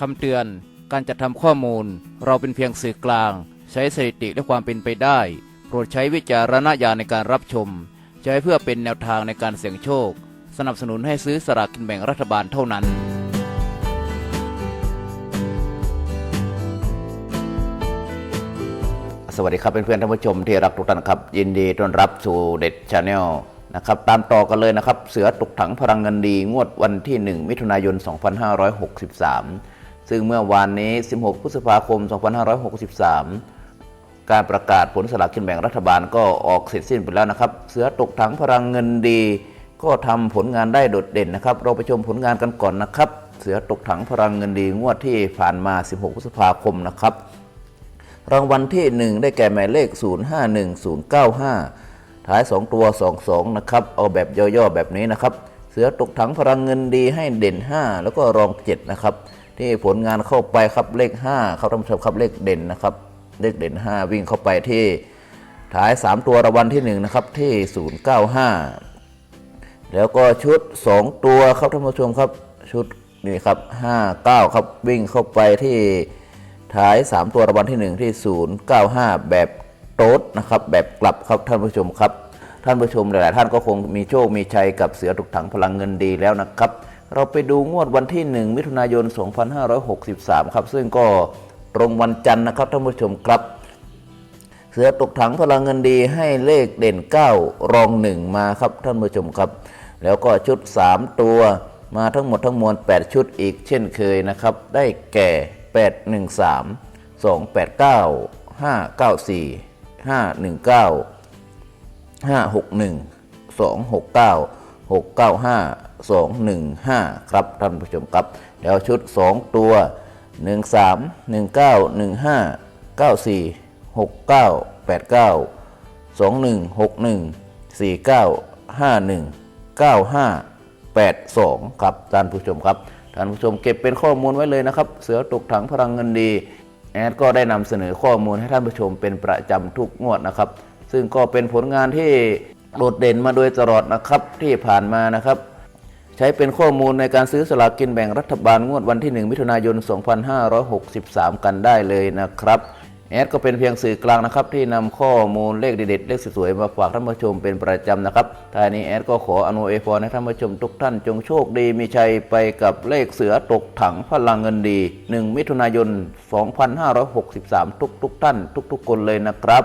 คำเตือน การจัดทำข้อมูล เราเป็นเพียงสื่อกลาง ใช้สถิติและความเป็นไปได้ โปรดใช้วิจารณญาณในการรับชม ใช้เพื่อเป็นแนวทางในการเสี่ยงโชค สนับสนุนให้ซื้อสลากกินแบ่งรัฐบาลเท่านั้นสวัสดีครับเพื่อนๆท่านผู้ชมที่รักทุกท่านครับ ยินดีต้อนรับสู่เด็ดชาแนลนะครับตามต่อกันเลยนะครับ เสือตกถังพลังเงินดีงวดวันที่ 1 มิถุนายน 2563 ซึ่งเมื่อวานนี้ 16 พฤษภาคม 2563 การประกาศผลสลากกินแบ่งรัฐบาลก็ออกเสร็จสิ้นไปแล้วนะครับ เสือตกถังพลังเงินดี ก็ทำผลงานได้โดดเด่นนะครับ เราไปชมผลงานกันก่อนนะครับ เสือตกถังพลังเงินดีงวดที่ผ่านมา 16 พฤษภาคมนะครับ รางวัลที่ 1 ได้แก่หมายเลข 051095 ท้าย 2 ตัว 22 นะครับ เอาแบบย่อๆแบบนี้นะครับ เสือตกถังพลังเงินดีให้เด่น 5 แล้วก็รอง 7 นะครับ ที่ผลงานเข้าไปครับเลข 5 ครับท่านผู้ชมครับเลขเด่นนะครับ เลขเด่น 5 วิ่งเข้าไปที่ท้าย 3 ตัวรางวัลที่1นะครับที่ 095 แล้วก็ชุด 2 ตัวครับท่านผู้ชมครับชุดนี่ครับ59 ครับวิ่งเข้าไปที่ท้าย 3 ตัวรางวัลที่ 1 ที่ 095 แบบโต๊ดนะครับแบบกลับครับท่านผู้ชมครับ ท่านผู้ชมหลาย ๆ ท่านก็คงมีโชคมีชัยกับเสือตุกถังพลังเงินดีแล้วนะครับ เราไปดูงวดวันที่ 1 มิถุนายน 2563 ครับ ซึ่งก็ตรงวันจันทร์นะครับท่านผู้ชมครับ เสือตกถังพลังเงินดีให้เลขเด่น 9 รอง 1 มาครับท่านผู้ชมครับ แล้วก็ชุด 3 ตัวมาทั้งหมดทั้งมวล 8 ชุดอีกเช่นเคยนะครับ ได้แก่ 813 289 594 519 561 269 695 215 ครับท่านผู้ชมครับ แล้วชุด 2 ตัว 13 19 15 94 69 89 21 61 49 51 95 82 ครับท่านผู้ชมครับท่านผู้ชมเก็บเป็นข้อมูลไว้เลยนะครับ เสือตกถังพลังเงินดีแอดก็ได้นำเสนอข้อมูลให้ท่านผู้ชมเป็นประจำทุกงวดนะครับ ซึ่งก็เป็นผลงานที่ โดดเด่นมาโดยตลอดนะครับที่ผ่านมานะครับ ใช้เป็นข้อมูลในการซื้อสลากกินแบ่งรัฐบาลงวดวันที่ 1 มิถุนายน 2563 กันได้เลยนะครับแอดก็เป็นเพียงสื่อกลางนะครับ ที่นำข้อมูลเลขเด็ดๆเลขสวยๆมาฝากท่านผู้ชมเป็นประจำนะครับท้ายนี้แอดก็ขออนุเอฟอให้ท่านผู้ชมทุกท่านจงโชคดีมีชัยไปกับเลขเสือตกถังพลังเงินดี 1 มิถุนายน 2563 ทุกๆท่าน ทุกๆคนเลยนะครับ